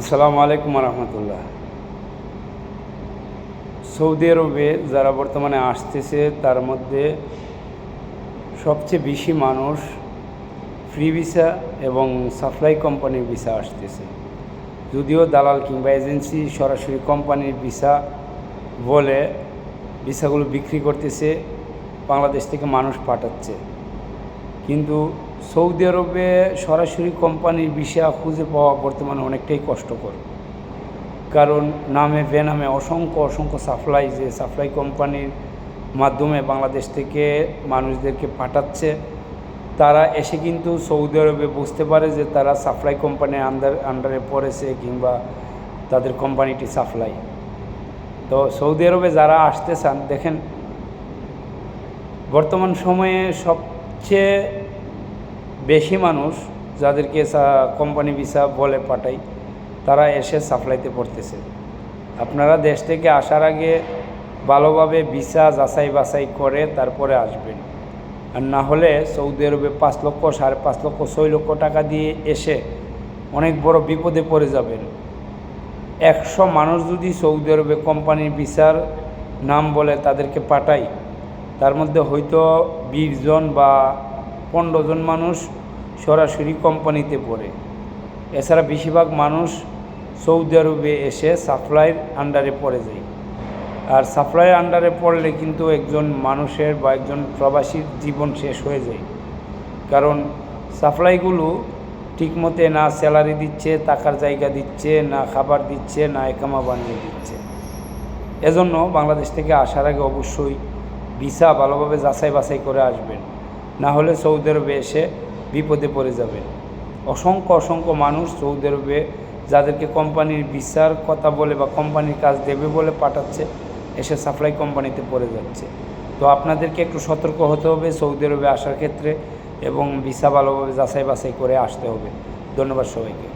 আসসালামু আলাইকুম রহমতুল্লাহ সৌদি আরবে যারা বর্তমানে আসতেছে, তার মধ্যে সবচেয়ে বেশি মানুষ ফ্রি ভিসা এবং সাপ্লাই কোম্পানির ভিসা আসতেছে। যদিও দালাল কিংবা এজেন্সি সরাসরি কোম্পানির ভিসা বলে ভিসাগুলো বিক্রি করতেছে, বাংলাদেশ থেকে মানুষ পাঠাচ্ছে। কিন্তু সৌদি আরবে সরাসরি কোম্পানির ভিসা খুঁজে পাওয়া বর্তমানে অনেকটাই কষ্টকর। কারণ নামে বেনামে অসংখ্য অসংখ্য সাপ্লাই, যে সাপ্লাই কোম্পানির মাধ্যমে বাংলাদেশ থেকে মানুষদেরকে পাঠাচ্ছে, তারা এসে কিন্তু সৌদি আরবে বুঝতে পারে যে তারা সাপ্লাই কোম্পানির আন্ডার আন্ডারে পড়েছে কিংবা তাদের কোম্পানিটি সাপ্লাই। তো সৌদি আরবে যারা আসতে চান, দেখেন, বর্তমান সময়ে সবচেয়ে বেশি মানুষ যাদেরকে কোম্পানি ভিসা বলে পাঠাই, তারা এসে সাপ্লাইতে পড়তেছে। আপনারা দেশ থেকে আসার আগে ভালোভাবে ভিসা যাচাই বাছাই করে তারপরে আসবেন। আর না হলে সৌদি আরবে পাঁচ লক্ষ, সাড়ে পাঁচ লক্ষ, ছয় লক্ষ টাকা দিয়ে এসে অনেক বড় বিপদে পড়ে যাবেন। একশো মানুষ যদি সৌদি আরবে কোম্পানির ভিসার নাম বলে তাদেরকে পাঠাই, তার মধ্যে হয়তো বিশ জন বা পনেরো জন মানুষ সরাসরি কোম্পানিতে পড়ে। এছাড়া বেশিরভাগ মানুষ সৌদি আরবে এসে সাপ্লাইয়ের আন্ডারে পড়ে যায়। আর সাপ্লাইয়ের আন্ডারে পড়লে কিন্তু একজন মানুষের বা একজন প্রবাসীর জীবন শেষ হয়ে যায়। কারণ সাপ্লাইগুলো ঠিকমতে না স্যালারি দিচ্ছে, টাকার জায়গা দিচ্ছে, না খাবার দিচ্ছে, না একামা বানিয়ে দিচ্ছে। এজন্য বাংলাদেশ থেকে আসার আগে অবশ্যই ভিসা ভালোভাবে যাচাই বাছাই করে আসবেন। না হলে সৌদি আরবে এসে বিপদে পড়ে যাবে। অসংখ্য অসংখ্য মানুষ সৌদি আরবে যাদেরকে কোম্পানির বিচার কথা বলে বা কোম্পানির কাজ দেবে বলে পাঠাচ্ছে, এসে সাপ্লাই কোম্পানিতে পড়ে যাচ্ছে। তো আপনাদেরকে একটু সতর্ক হতে হবে সৌদি আরবে আসার ক্ষেত্রে এবং ভিসা ভালোভাবে যাচাই বাছাই করে আসতে হবে। ধন্যবাদ সবাইকে।